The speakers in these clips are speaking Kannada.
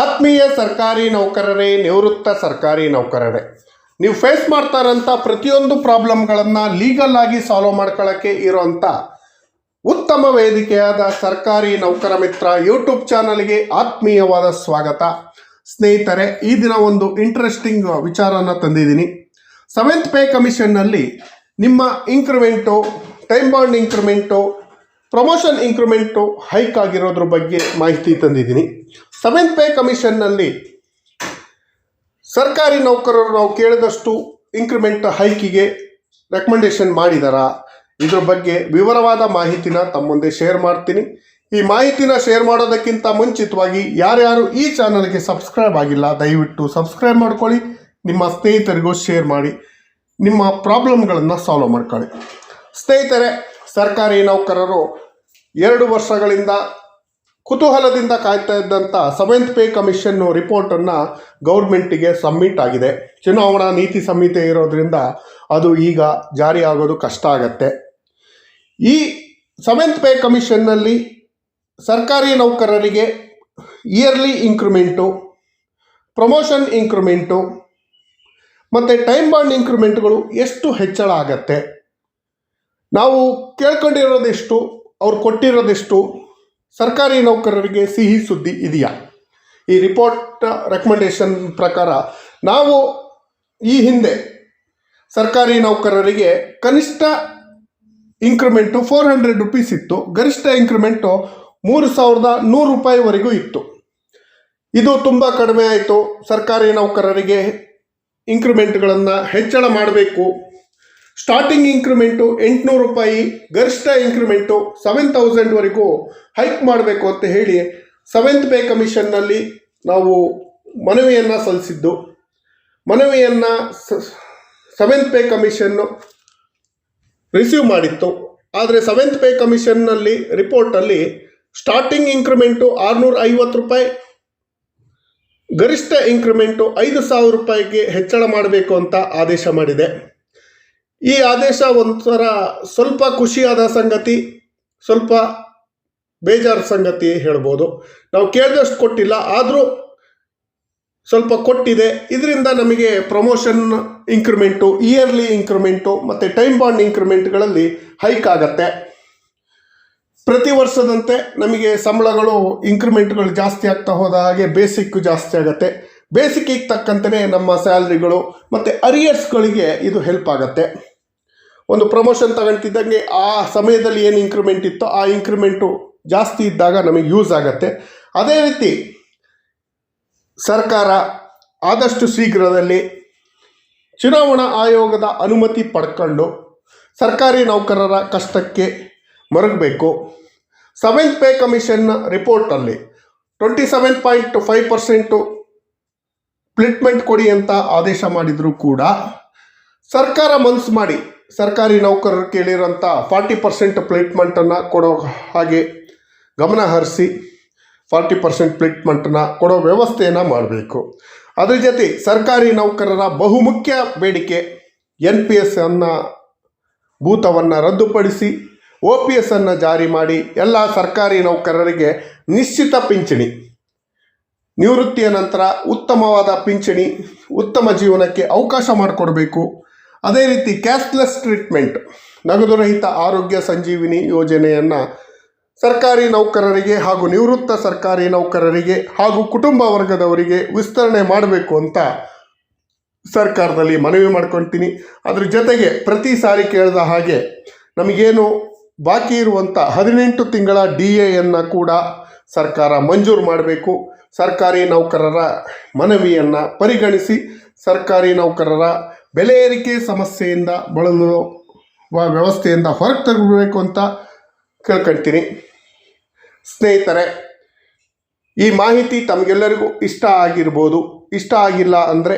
ಆತ್ಮೀಯ ಸರ್ಕಾರಿ ನೌಕರರೇ, ನಿವೃತ್ತ ಸರ್ಕಾರಿ ನೌಕರರೇ, ನೀವು ಫೇಸ್ ಮಾಡ್ತಾ ಇರೋಂಥ ಪ್ರತಿಯೊಂದು ಪ್ರಾಬ್ಲಮ್ಗಳನ್ನು ಲೀಗಲ್ ಆಗಿ ಸಾಲ್ವ್ ಮಾಡ್ಕೊಳ್ಳೋಕ್ಕೆ ಇರೋಂಥ ಉತ್ತಮ ವೇದಿಕೆಯಾದ ಸರ್ಕಾರಿ ನೌಕರ ಮಿತ್ರ ಯೂಟ್ಯೂಬ್ ಚಾನಲ್ಗೆ ಆತ್ಮೀಯವಾದ ಸ್ವಾಗತ. ಸ್ನೇಹಿತರೆ, ಈ ದಿನ ಒಂದು ಇಂಟ್ರೆಸ್ಟಿಂಗ್ ವಿಚಾರನ ತಂದಿದ್ದೀನಿ. ಸೆವೆಂತ್ ಪೇ ಕಮಿಷನ್ನಲ್ಲಿ ನಿಮ್ಮ increment time bound increment promotion increment hike ಆಗಿರೋದ್ರ ಬಗ್ಗೆ ಮಾಹಿತಿ ತಂದಿದ್ದೀನಿ. ಸೆವೆಂತ್ ಪೇ ಕಮಿಷನ್ನಲ್ಲಿ ಸರ್ಕಾರಿ ನೌಕರರು ನಾವು ಕೇಳಿದಷ್ಟು ಇನ್ಕ್ರಿಮೆಂಟ್ ಹೈಕಿಗೆ ರೆಕಮೆಂಡೇಶನ್ ಮಾಡಿದಾರಾ? ಇದ್ರ ಬಗ್ಗೆ ವಿವರವಾದ ಮಾಹಿತಿನ ತಮ್ಮ ಮುಂದೆ ಶೇರ್ ಮಾಡ್ತೀನಿ. ಈ ಮಾಹಿತಿನ ಶೇರ್ ಮಾಡೋದಕ್ಕಿಂತ ಮುಂಚಿತವಾಗಿ ಯಾರ್ಯಾರು ಈ ಚಾನಲ್ಗೆ ಸಬ್ಸ್ಕ್ರೈಬ್ ಆಗಿಲ್ಲ, ದಯವಿಟ್ಟು ಸಬ್ಸ್ಕ್ರೈಬ್ ಮಾಡ್ಕೊಳ್ಳಿ. ನಿಮ್ಮ ಸ್ನೇಹಿತರಿಗೂ ಶೇರ್ ಮಾಡಿ. ನಿಮ್ಮ ಪ್ರಾಬ್ಲಮ್ಗಳನ್ನು ಸಾಲ್ವ್ ಮಾಡ್ಕೊಳ್ಳಿ. ಸ್ನೇಹಿತರೆ ಸರ್ಕಾರಿ ನೌಕರರು ಎರಡು ವರ್ಷಗಳಿಂದ ಕುತೂಹಲದಿಂದ ಕಾಯ್ತಾ ಇದ್ದಂಥ ಸೆವೆಂತ್ ಪೇ ಕಮಿಷನ್ನು ರಿಪೋರ್ಟನ್ನು ಗೌರ್ಮೆಂಟಿಗೆ ಸಬ್ಮಿಟ್ ಆಗಿದೆ. ಚುನಾವಣಾ ನೀತಿ ಸಂಹಿತೆ ಇರೋದ್ರಿಂದ ಅದು ಈಗ ಜಾರಿ ಆಗೋದು ಕಷ್ಟ ಆಗತ್ತೆ. ಈ ಸೆವೆಂತ್ ಪೇ ಕಮಿಷನ್ನಲ್ಲಿ ಸರ್ಕಾರಿ ನೌಕರರಿಗೆ ಇಯರ್ಲಿ ಇಂಕ್ರಿಮೆಂಟು ಪ್ರಮೋಷನ್ ಇಂಕ್ರಿಮೆಂಟು ಮತ್ತು ಟೈಮ್ ಬಾಂಡ್ ಇಂಕ್ರಿಮೆಂಟ್ಗಳು ಎಷ್ಟು ಹೆಚ್ಚಳ ಆಗತ್ತೆ? ನಾವು ಕೇಳ್ಕೊಂಡಿರೋದೆಷ್ಟು, ಅವ್ರು ಕೊಟ್ಟಿರೋದೆಷ್ಟು ಸರ್ಕಾರಿ ನೌಕರರಿಗೆ ಸಿಹಿ ಸುದ್ದಿ ಇದೆಯಾ? ಈ ರಿಪೋರ್ಟ್ ರೆಕಮೆಂಡೇಶನ್ ಪ್ರಕಾರ ನಾವು ಈ ಹಿಂದೆ ಸರ್ಕಾರಿ ನೌಕರರಿಗೆ ಕನಿಷ್ಠ ಇಂಕ್ರಿಮೆಂಟು ಫೋರ್ ಹಂಡ್ರೆಡ್ ರುಪೀಸ್ ಇತ್ತು, ಗರಿಷ್ಠ ಇಂಕ್ರಿಮೆಂಟು ಮೂರು ಸಾವಿರದ ನೂರು ರೂಪಾಯಿವರೆಗೂ ಇತ್ತು. ಇದು ತುಂಬ ಕಡಿಮೆ ಆಯಿತು. ಸರ್ಕಾರಿ ನೌಕರರಿಗೆ ಇಂಕ್ರಿಮೆಂಟ್ಗಳನ್ನು ಹೆಚ್ಚಳ ಮಾಡಬೇಕು. ಸ್ಟಾರ್ಟಿಂಗ್ ಇಂಕ್ರಿಮೆಂಟು ಎಂಟುನೂರು ರೂಪಾಯಿ, ಗರಿಷ್ಠ ಇಂಕ್ರಿಮೆಂಟು ಸೆವೆನ್ ತೌಸಂಡ್ವರೆಗೂ ಹೈಕ್ ಮಾಡಬೇಕು ಅಂತ ಹೇಳಿ ಸೆವೆಂತ್ ಪೇ ಕಮಿಷನ್ನಲ್ಲಿ ನಾವು ಮನವಿಯನ್ನು ಸಲ್ಲಿಸಿದ್ದು. ಮನವಿಯನ್ನು ಸೆವೆಂತ್ ಪೇ ಕಮಿಷನ್ನು ರಿಸೀವ್ ಮಾಡಿತ್ತು. ಆದರೆ ಸೆವೆಂತ್ ಪೇ ಕಮಿಷನ್ನಲ್ಲಿ ರಿಪೋರ್ಟಲ್ಲಿ ಸ್ಟಾರ್ಟಿಂಗ್ ಇಂಕ್ರಿಮೆಂಟು ಆರುನೂರ ಐವತ್ತು ರೂಪಾಯಿ, ಗರಿಷ್ಠ ಇಂಕ್ರಿಮೆಂಟು ಐದು ಸಾವಿರ ರೂಪಾಯಿಗೆ ಹೆಚ್ಚಳ ಮಾಡಬೇಕು ಅಂತ ಆದೇಶ ಮಾಡಿದೆ. ಈ ಆದೇಶ ಒಂಥರ ಸ್ವಲ್ಪ ಖುಷಿಯಾದ ಸಂಗತಿ, ಸ್ವಲ್ಪ ಬೇಜಾರು ಸಂಗತಿ ಹೇಳ್ಬೋದು. ನಾವು ಕೇಳಿದಷ್ಟು ಕೊಟ್ಟಿಲ್ಲ, ಆದರೂ ಸ್ವಲ್ಪ ಕೊಟ್ಟಿದೆ. ಇದರಿಂದ ನಮಗೆ ಪ್ರಮೋಷನ್ ಇಂಕ್ರಿಮೆಂಟು ಇಯರ್ಲಿ ಇಂಕ್ರಿಮೆಂಟು ಮತ್ತು ಟೈಮ್ ಬಾಂಡ್ ಇಂಕ್ರಿಮೆಂಟ್ಗಳಲ್ಲಿ ಹೈಕ್ ಆಗತ್ತೆ. ಪ್ರತಿ ವರ್ಷದಂತೆ ನಮಗೆ ಸಂಬಳಗಳು ಇಂಕ್ರಿಮೆಂಟ್ಗಳು ಜಾಸ್ತಿ ಆಗ್ತಾ ಹೋದ ಹಾಗೆ ಬೇಸಿಕ್ ಜಾಸ್ತಿ ಆಗುತ್ತೆ. ಬೇಸಿಕ್ಕಿಗೆ ತಕ್ಕಂತೆಯೇ ನಮ್ಮ ಸ್ಯಾಲ್ರಿಗಳು ಮತ್ತು ಅರಿಯರ್ಸ್ಗಳಿಗೆ ಇದು ಹೆಲ್ಪ್ ಆಗುತ್ತೆ. ಒಂದು ಪ್ರಮೋಷನ್ ತಗೊಳ್ತಿದ್ದಂಗೆ ಆ ಸಮಯದಲ್ಲಿ ಏನು ಇನ್ಕ್ರಿಮೆಂಟ್ ಇತ್ತೋ ಆ ಇನ್ಕ್ರಿಮೆಂಟು ಜಾಸ್ತಿ ಇದ್ದಾಗ ನಮಗೆ ಯೂಸ್ ಆಗುತ್ತೆ. ಅದೇ ರೀತಿ ಸರ್ಕಾರ ಆದಷ್ಟು ಶೀಘ್ರದಲ್ಲಿ ಚುನಾವಣಾ ಆಯೋಗದ ಅನುಮತಿ ಪಡ್ಕೊಂಡು ಸರ್ಕಾರಿ ನೌಕರರ ಕಷ್ಟಕ್ಕೆ ಮರಗಬೇಕು. ಸೆವೆಂತ್ ಪೇ ಕಮಿಷನ್ನ ರಿಪೋರ್ಟಲ್ಲಿ twenty seven point five percent fitment ಕೊಡಿ ಅಂತ ಆದೇಶ ಮಾಡಿದರೂ ಕೂಡ ಸರ್ಕಾರ ಮನಸ್ಸು ಮಾಡಿ, ಸರ್ಕಾರಿ ನೌಕರರು ಕೇಳಿರೋಂಥ ಫಾರ್ಟಿ ಪರ್ಸೆಂಟ್ ಪ್ಲೇಟ್ಮೆಂಟನ್ನು ಕೊಡೋ ಹಾಗೆ ಗಮನ ಹರಿಸಿ ಫಾರ್ಟಿ ಪರ್ಸೆಂಟ್ ಪ್ಲೇಟ್ಮೆಂಟನ್ನು ಕೊಡೋ ವ್ಯವಸ್ಥೆಯನ್ನು ಮಾಡಬೇಕು. ಅದ್ರ ಜೊತೆ ಸರ್ಕಾರಿ ನೌಕರರ ಬಹುಮುಖ್ಯ ಬೇಡಿಕೆ ಎನ್ ಪಿ ಎಸ್ ಅನ್ನು ಭೂತವನ್ನು ರದ್ದುಪಡಿಸಿ ಒ ಪಿ ಎಸ್ ಅನ್ನು ಜಾರಿ ಮಾಡಿ ಎಲ್ಲ ಸರ್ಕಾರಿ ನೌಕರರಿಗೆ ನಿಶ್ಚಿತ ಪಿಂಚಣಿ. ನಿವೃತ್ತಿಯ ನಂತರ ಉತ್ತಮವಾದ ಪಿಂಚಣಿ, ಉತ್ತಮ ಜೀವನಕ್ಕೆ ಅವಕಾಶ ಮಾಡಿಕೊಡಬೇಕು. ಅದೇ ರೀತಿ ಕ್ಯಾಶ್ಲೆಸ್ ಟ್ರೀಟ್ಮೆಂಟ್, ನಗದುರಹಿತ ಆರೋಗ್ಯ ಸಂಜೀವಿನಿ ಯೋಜನೆಯನ್ನು ಸರ್ಕಾರಿ ನೌಕರರಿಗೆ ಹಾಗೂ ನಿವೃತ್ತ ಸರ್ಕಾರಿ ನೌಕರರಿಗೆ ಹಾಗೂ ಕುಟುಂಬ ವರ್ಗದವರಿಗೆ ವಿಸ್ತರಣೆ ಮಾಡಬೇಕು ಅಂತ ಸರ್ಕಾರದಲ್ಲಿ ಮನವಿ ಮಾಡ್ಕೊತೀನಿ. ಅದರ ಜೊತೆಗೆ ಪ್ರತಿ ಸಾರಿ ಕೇಳಿದ ಹಾಗೆ ನಮಗೇನು ಬಾಕಿ ಇರುವಂಥ ಹದಿನೆಂಟು ತಿಂಗಳ ಡಿ ಎಯನ್ನು ಕೂಡ ಸರ್ಕಾರ ಮಂಜೂರು ಮಾಡಬೇಕು. ಸರ್ಕಾರಿ ನೌಕರರ ಮನವಿಯನ್ನು ಪರಿಗಣಿಸಿ ಸರ್ಕಾರಿ ನೌಕರರ ಬೆಲೆ ಏರಿಕೆ ಸಮಸ್ಯೆಯಿಂದ ಬಳಲುವ ವ್ಯವಸ್ಥೆಯಿಂದ ಹೊರಗೆ ತರಬೇಕು ಅಂತ ಕೇಳ್ಕೊಳ್ತೀನಿ ಸ್ನೇಹಿತರೆ, ಈ ಮಾಹಿತಿ ತಮಗೆಲ್ಲರಿಗೂ ಇಷ್ಟ ಆಗಿರ್ಬೋದು. ಇಷ್ಟ ಆಗಿಲ್ಲ ಅಂದರೆ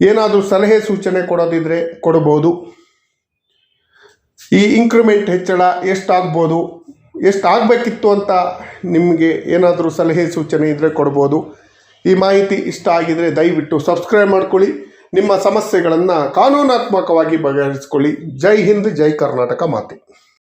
ಏನಾದರೂ ಸಲಹೆ ಸೂಚನೆ ಕೊಡೋದಿದ್ರೆ ಕೊಡ್ಬೋದು ಈ ಇಂಕ್ರಿಮೆಂಟ್ ಹೆಚ್ಚಳ ಎಷ್ಟಾಗ್ಬೋದು? ಎಷ್ಟಾಗಬೇಕಿತ್ತು ಅಂತ ನಿಮಗೆ ಏನಾದರೂ ಸಲಹೆ ಸೂಚನೆ ಇದ್ದರೆ ಕೊಡ್ಬೋದು. ಈ ಮಾಹಿತಿ ಇಷ್ಟ ಆಗಿದರೆ ದಯವಿಟ್ಟು ಸಬ್ಸ್ಕ್ರೈಬ್ ಮಾಡ್ಕೊಳ್ಳಿ. ನಿಮ್ಮ ಸಮಸ್ಯೆಗಳನ್ನು ಕಾನೂನಾತ್ಮಕವಾಗಿ ಬಗೆಹರಿಸ್ಕೊಳ್ಳಿ. ಜೈ ಹಿಂದ್, ಜೈ ಕರ್ನಾಟಕ ಮಾತೆ.